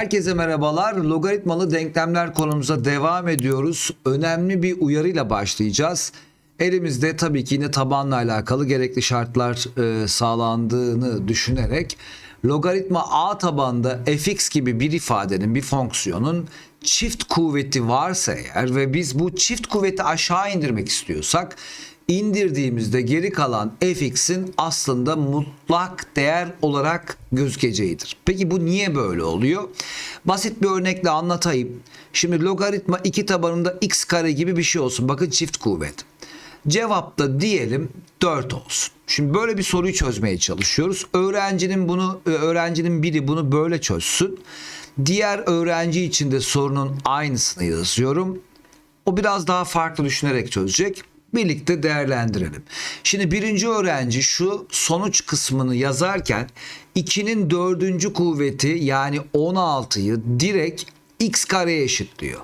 Herkese merhabalar. Logaritmalı denklemler konumuza devam ediyoruz. Önemli bir uyarıyla başlayacağız. Elimizde tabii ki yine tabanla alakalı gerekli şartlar e, sağlandığını düşünerek logaritma a tabanda fx gibi bir ifadenin, bir fonksiyonun çift kuvveti varsa eğer ve biz bu çift kuvveti aşağı indirmek istiyorsak indirdiğimizde geri kalan fx'in aslında mutlak değer olarak gözükeceğidir. Peki bu niye böyle oluyor? Basit bir örnekle anlatayım. Şimdi logaritma 2 tabanında x kare gibi bir şey olsun. Bakın çift kuvvet. Cevapta diyelim 4 olsun. Şimdi böyle bir soruyu çözmeye çalışıyoruz. Öğrencinin bunu öğrencinin biri bunu böyle çözsün. Diğer öğrenci için de sorunun aynısını yazıyorum. O biraz daha farklı düşünerek çözecek. Birlikte değerlendirelim. Şimdi birinci öğrenci şu sonuç kısmını yazarken 2'nin dördüncü kuvveti yani 16'yı direkt x kareye eşitliyor.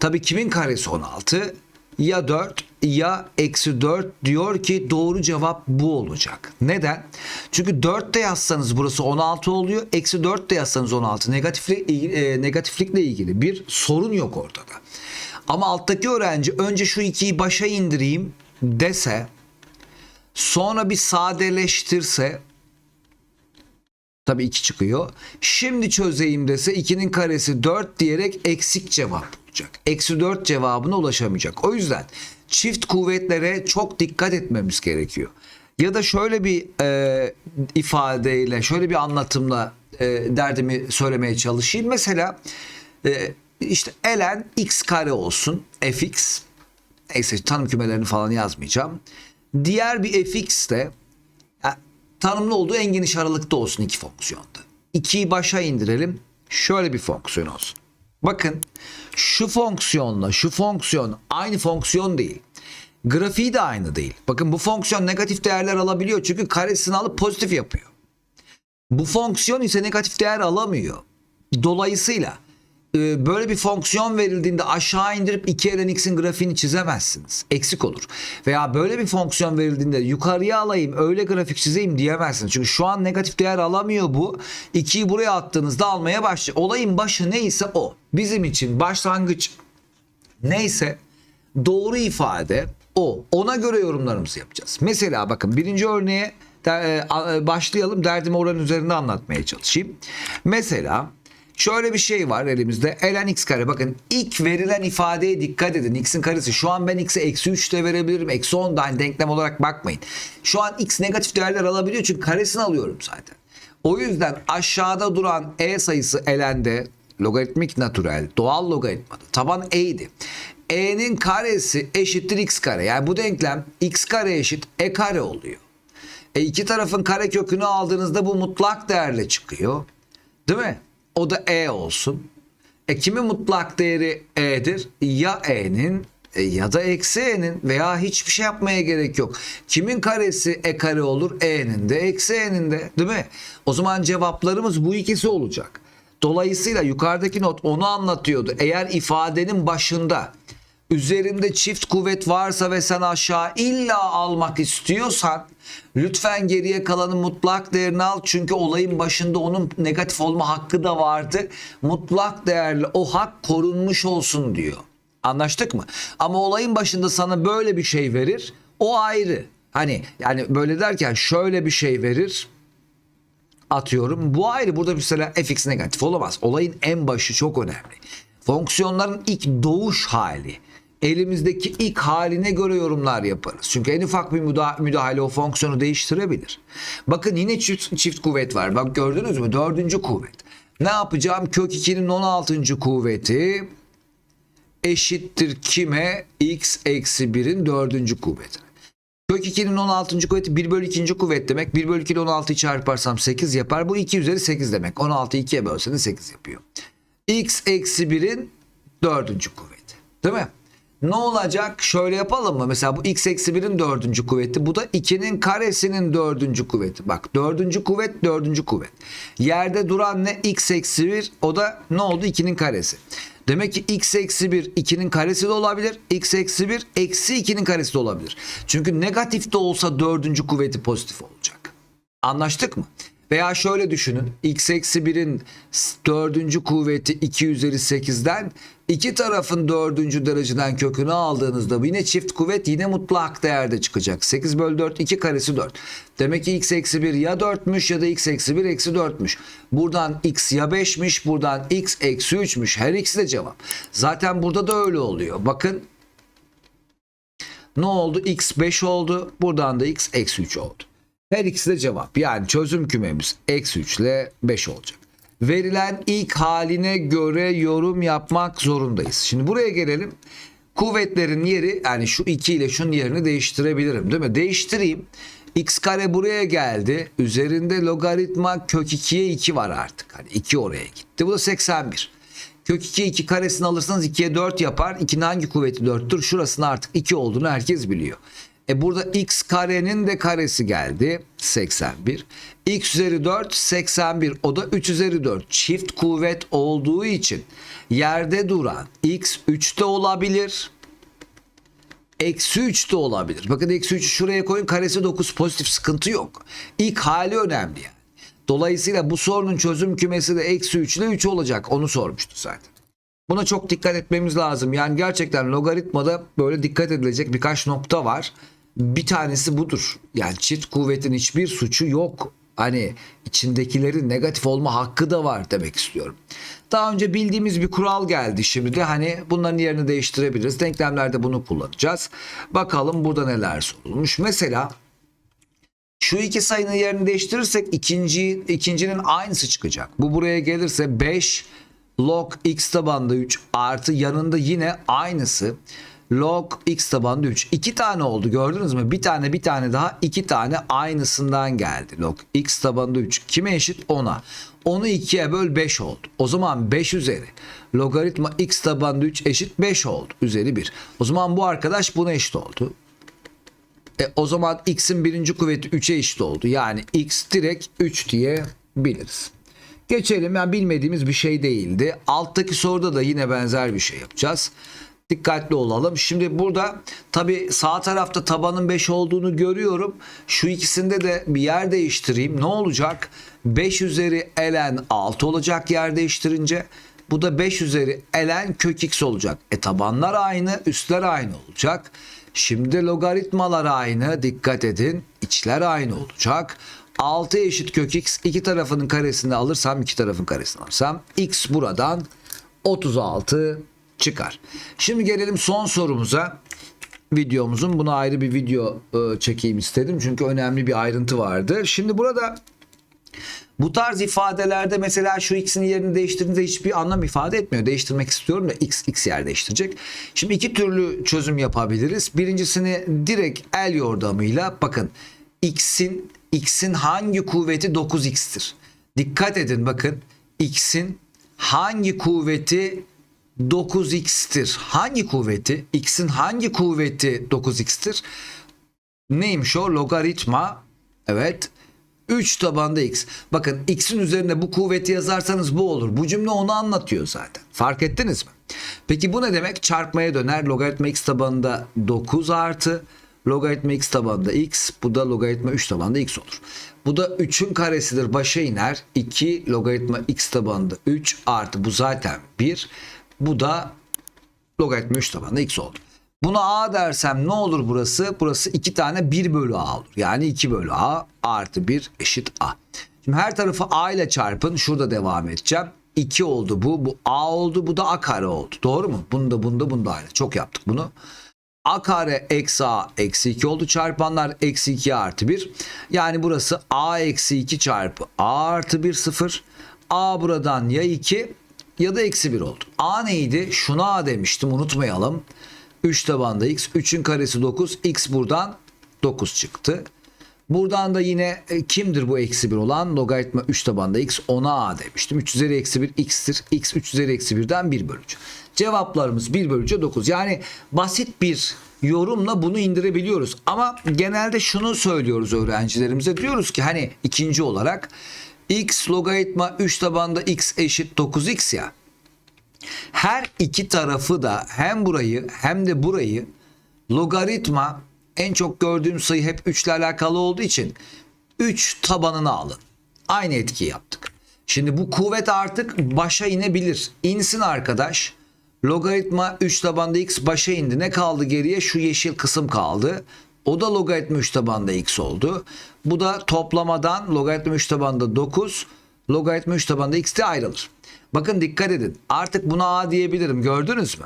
Tabii kimin karesi 16? Ya 4 ya eksi 4 diyor ki doğru cevap bu olacak. Neden? Çünkü 4 de yazsanız burası 16 oluyor. Eksi 4 de yazsanız 16. Negatifli, e, negatiflikle ilgili bir sorun yok ortada. Ama alttaki öğrenci önce şu 2'yi başa indireyim dese sonra bir sadeleştirse Tabii 2 çıkıyor. Şimdi çözeyim dese 2'nin karesi 4 diyerek eksik cevap bulacak. Eksi 4 cevabına ulaşamayacak. O yüzden çift kuvvetlere çok dikkat etmemiz gerekiyor. Ya da şöyle bir e, ifadeyle, şöyle bir anlatımla e, derdimi söylemeye çalışayım. Mesela e, işte ln x kare olsun fx. Neyse tanım kümelerini falan yazmayacağım. Diğer bir fx de ya, tanımlı olduğu en geniş aralıkta olsun iki fonksiyonda. 2'yi başa indirelim. Şöyle bir fonksiyon olsun. Bakın şu fonksiyonla şu fonksiyon aynı fonksiyon değil. Grafiği de aynı değil. Bakın bu fonksiyon negatif değerler alabiliyor çünkü karesini alıp pozitif yapıyor. Bu fonksiyon ise negatif değer alamıyor. Dolayısıyla böyle bir fonksiyon verildiğinde aşağı indirip 2 ln x'in grafiğini çizemezsiniz. Eksik olur. Veya böyle bir fonksiyon verildiğinde yukarıya alayım öyle grafik çizeyim diyemezsiniz. Çünkü şu an negatif değer alamıyor bu. 2'yi buraya attığınızda almaya başlıyor. Olayın başı neyse o. Bizim için başlangıç neyse doğru ifade o. Ona göre yorumlarımızı yapacağız. Mesela bakın birinci örneğe de- e, başlayalım. Derdimi oranın üzerinde anlatmaya çalışayım. Mesela Şöyle bir şey var elimizde. ln x kare. Bakın ilk verilen ifadeye dikkat edin. x'in karesi. Şu an ben x'e eksi 3 de verebilirim. Eksi 10 da hani denklem olarak bakmayın. Şu an x negatif değerler alabiliyor çünkü karesini alıyorum zaten. O yüzden aşağıda duran e sayısı ln'de logaritmik natürel doğal logaritmada taban e'ydi. e'nin karesi eşittir x kare. Yani bu denklem x kare eşit e kare oluyor. E iki tarafın kare kökünü aldığınızda bu mutlak değerle çıkıyor. Değil mi? O da e olsun. E kimin mutlak değeri e'dir? Ya e'nin e, ya da eksi e'nin veya hiçbir şey yapmaya gerek yok. Kimin karesi e kare olur? E'nin de eksi e'nin de değil mi? O zaman cevaplarımız bu ikisi olacak. Dolayısıyla yukarıdaki not onu anlatıyordu. Eğer ifadenin başında üzerinde çift kuvvet varsa ve sen aşağı illa almak istiyorsan lütfen geriye kalanın mutlak değerini al. Çünkü olayın başında onun negatif olma hakkı da vardı. Mutlak değerli o hak korunmuş olsun diyor. Anlaştık mı? Ama olayın başında sana böyle bir şey verir. O ayrı. Hani yani böyle derken şöyle bir şey verir atıyorum. Bu ayrı burada mesela fx negatif olamaz. Olayın en başı çok önemli. Fonksiyonların ilk doğuş hali. Elimizdeki ilk haline göre yorumlar yaparız. Çünkü en ufak bir müda- müdahale o fonksiyonu değiştirebilir. Bakın yine çift, çift kuvvet var. Bak gördünüz mü? Dördüncü kuvvet. Ne yapacağım? Kök 2'nin 16. kuvveti eşittir kime? x eksi 1'in dördüncü kuvveti. Kök 2'nin 16. kuvveti 1 bölü 2. kuvvet demek. 1 bölü 2 ile 16'yı çarparsam 8 yapar. Bu 2 üzeri 8 demek. 16'yı 2'ye bölseniz 8 yapıyor. x eksi 1'in 4. kuvveti. Değil mi? Ne olacak? Şöyle yapalım mı? Mesela bu x eksi 1'in 4. kuvveti. Bu da 2'nin karesinin 4. kuvveti. Bak 4. kuvvet 4. kuvvet. Yerde duran ne? x eksi 1. O da ne oldu? 2'nin karesi. Demek ki x eksi 1 2'nin karesi de olabilir. x eksi 1 eksi 2'nin karesi de olabilir. Çünkü negatif de olsa dördüncü kuvveti pozitif olacak. Anlaştık mı? Veya şöyle düşünün. x eksi 1'in dördüncü kuvveti 2 üzeri 8'den iki tarafın dördüncü dereceden kökünü aldığınızda yine çift kuvvet yine mutlak değerde çıkacak. 8 bölü 4 2 karesi 4. Demek ki x eksi 1 ya 4'müş ya da x eksi 1 eksi 4'müş. Buradan x ya 5'miş buradan x eksi 3'müş. Her ikisi de cevap. Zaten burada da öyle oluyor. Bakın ne oldu? x 5 oldu. Buradan da x eksi 3 oldu. Her ikisi de cevap. Yani çözüm kümemiz eksi 3 ile 5 olacak. Verilen ilk haline göre yorum yapmak zorundayız. Şimdi buraya gelelim. Kuvvetlerin yeri yani şu 2 ile şunun yerini değiştirebilirim değil mi? Değiştireyim. x kare buraya geldi. Üzerinde logaritma kök 2'ye 2 var artık. Hani 2 oraya gitti. Bu da 81. Kök 2 2 karesini alırsanız 2'ye 4 yapar. 2'nin hangi kuvveti 4'tür? Şurasının artık 2 olduğunu herkes biliyor. E burada x karenin de karesi geldi 81. x üzeri 4 81 o da 3 üzeri 4 çift kuvvet olduğu için yerde duran x 3 de olabilir. Eksi 3 de olabilir. Bakın eksi 3'ü şuraya koyun karesi 9 pozitif sıkıntı yok. İlk hali önemli yani. Dolayısıyla bu sorunun çözüm kümesi de eksi 3 ile 3 olacak. Onu sormuştu zaten. Buna çok dikkat etmemiz lazım. Yani gerçekten logaritmada böyle dikkat edilecek birkaç nokta var. Bir tanesi budur. Yani çift kuvvetin hiçbir suçu yok. Hani içindekilerin negatif olma hakkı da var demek istiyorum. Daha önce bildiğimiz bir kural geldi şimdi de hani bunların yerini değiştirebiliriz. Denklemlerde bunu kullanacağız. Bakalım burada neler sorulmuş. Mesela şu iki sayının yerini değiştirirsek ikinci, ikincinin aynısı çıkacak. Bu buraya gelirse 5 log x tabanında 3 artı yanında yine aynısı log x tabanında 3. İki tane oldu gördünüz mü? Bir tane bir tane daha iki tane aynısından geldi. Log x tabanında 3. Kime eşit? 10'a. 10'u 2'ye böl 5 oldu. O zaman 5 üzeri logaritma x tabanında 3 eşit 5 oldu. Üzeri 1. O zaman bu arkadaş buna eşit oldu. E, o zaman x'in birinci kuvveti 3'e eşit oldu. Yani x direkt 3 diye biliriz. Geçelim yani bilmediğimiz bir şey değildi. Alttaki soruda da yine benzer bir şey yapacağız. Dikkatli olalım. Şimdi burada tabi sağ tarafta tabanın 5 olduğunu görüyorum. Şu ikisinde de bir yer değiştireyim. Ne olacak? 5 üzeri ln 6 olacak yer değiştirince. Bu da 5 üzeri ln kök x olacak. E tabanlar aynı, üstler aynı olacak. Şimdi logaritmalar aynı. Dikkat edin. İçler aynı olacak. 6 eşit kök x iki tarafının karesini alırsam iki tarafın karesini alırsam x buradan 36 çıkar. Şimdi gelelim son sorumuza. Videomuzun buna ayrı bir video e, çekeyim istedim. Çünkü önemli bir ayrıntı vardı. Şimdi burada bu tarz ifadelerde mesela şu x'in yerini değiştirdiğinizde hiçbir anlam ifade etmiyor. Değiştirmek istiyorum da x x yer değiştirecek. Şimdi iki türlü çözüm yapabiliriz. Birincisini direkt el yordamıyla bakın x'in x'in hangi kuvveti 9x'tir? Dikkat edin bakın x'in hangi kuvveti 9x'tir? Hangi kuvveti? x'in hangi kuvveti 9x'tir? Neymiş o? Logaritma. Evet. 3 tabanda x. Bakın x'in üzerine bu kuvveti yazarsanız bu olur. Bu cümle onu anlatıyor zaten. Fark ettiniz mi? Peki bu ne demek? Çarpmaya döner. Logaritma x tabanında 9 artı logaritma x tabanında x. Bu da logaritma 3 tabanında x olur. Bu da 3'ün karesidir. Başa iner. 2 logaritma x tabanında 3 artı bu zaten 1. Bu da logaritma 3 tabanında x oldu. Buna a dersem ne olur burası? Burası 2 tane 1 bölü a olur. Yani 2 bölü a artı 1 eşit a. Şimdi her tarafı a ile çarpın. Şurada devam edeceğim. 2 oldu bu. Bu a oldu. Bu da a kare oldu. Doğru mu? Bunda bunda bunda aynı. Çok yaptık bunu. A kare eksi A eksi 2 oldu. Çarpanlar eksi 2 artı 1. Yani burası A eksi 2 çarpı A artı 1 0. A buradan ya 2 ya da eksi 1 oldu. A neydi? Şuna A demiştim unutmayalım. 3 tabanda x. 3'ün karesi 9. X buradan 9 çıktı. Buradan da yine e, kimdir bu eksi 1 olan? Logaritma 3 tabanda x 10'a a demiştim. 3 üzeri eksi 1 x'tir. x 3 üzeri eksi 1'den 1 bölücü. Cevaplarımız 1 bölücü 9. Yani basit bir yorumla bunu indirebiliyoruz. Ama genelde şunu söylüyoruz öğrencilerimize. Diyoruz ki hani ikinci olarak x logaritma 3 tabanda x eşit 9x ya. Her iki tarafı da hem burayı hem de burayı logaritma en çok gördüğüm sayı hep 3 ile alakalı olduğu için 3 tabanını alın. Aynı etkiyi yaptık. Şimdi bu kuvvet artık başa inebilir. İnsin arkadaş. Logaritma 3 tabanda x başa indi. Ne kaldı geriye? Şu yeşil kısım kaldı. O da logaritma 3 tabanda x oldu. Bu da toplamadan logaritma 3 tabanda 9. Logaritma 3 tabanda x de ayrılır. Bakın dikkat edin. Artık buna a diyebilirim. Gördünüz mü?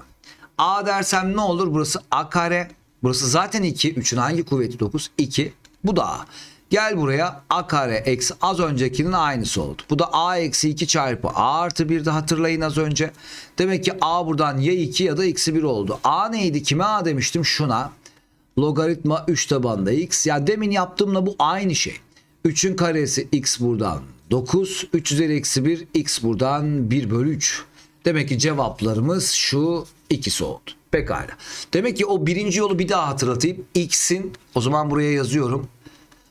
a dersem ne olur? Burası a kare. Burası zaten 2. 3'ün hangi kuvveti 9? 2. Bu da a. Gel buraya a kare eksi az öncekinin aynısı oldu. Bu da a eksi 2 çarpı a artı 1 de hatırlayın az önce. Demek ki a buradan ya 2 ya da eksi 1 oldu. a neydi? Kime a demiştim? Şuna. Logaritma 3 tabanda x. Ya demin yaptığımla bu aynı şey. 3'ün karesi x buradan 9. 3 üzeri eksi 1 x buradan 1 bölü 3. Demek ki cevaplarımız şu ikisi oldu. Pekala. Demek ki o birinci yolu bir daha hatırlatayım. X'in o zaman buraya yazıyorum.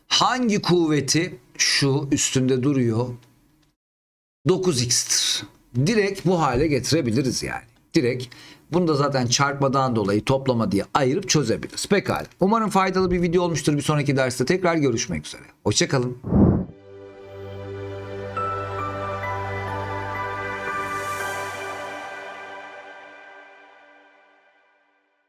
Hangi kuvveti şu üstünde duruyor? 9x'tir. Direkt bu hale getirebiliriz yani. Direkt bunu da zaten çarpmadan dolayı toplama diye ayırıp çözebiliriz. Pekala. Umarım faydalı bir video olmuştur. Bir sonraki derste tekrar görüşmek üzere. Hoşçakalın.